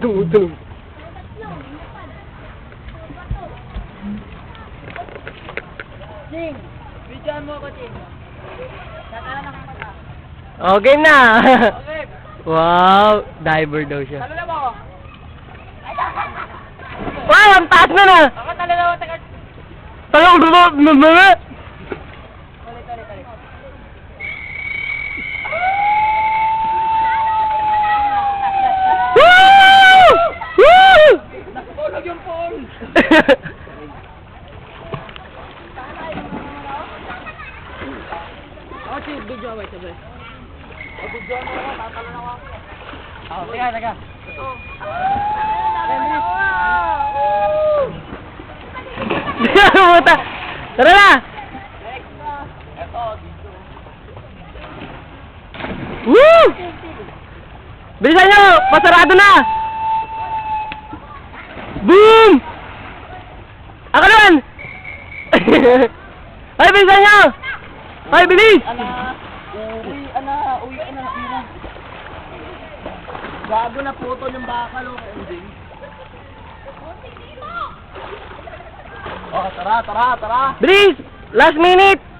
Tumutunog. Ching, videoan mo ako, Ching. Tatala na kang mata. Oh, game na! Okay, wow, diver daw siya. talo na mo. Wow, ang taas na na! Ako talo na mo, taga. Talong dulo, mama! Ulit, ulit, ulit. Woo! Woo! Ako, Ching, video away, sabay. O, video mo ako, tatalo na ako. Oh, teka, teka. Puta! Tara na! Woo! Bilisan nyo! Pasarado na! Boom! Ako naman! Ay, bilisan nyo! Ay, bilis! Ana, uwi, ana, uwi, ana, uwi na. Gago na photo yung bakal, oh, ending. Oh, tara, tara, tara. Bilis! Last minute!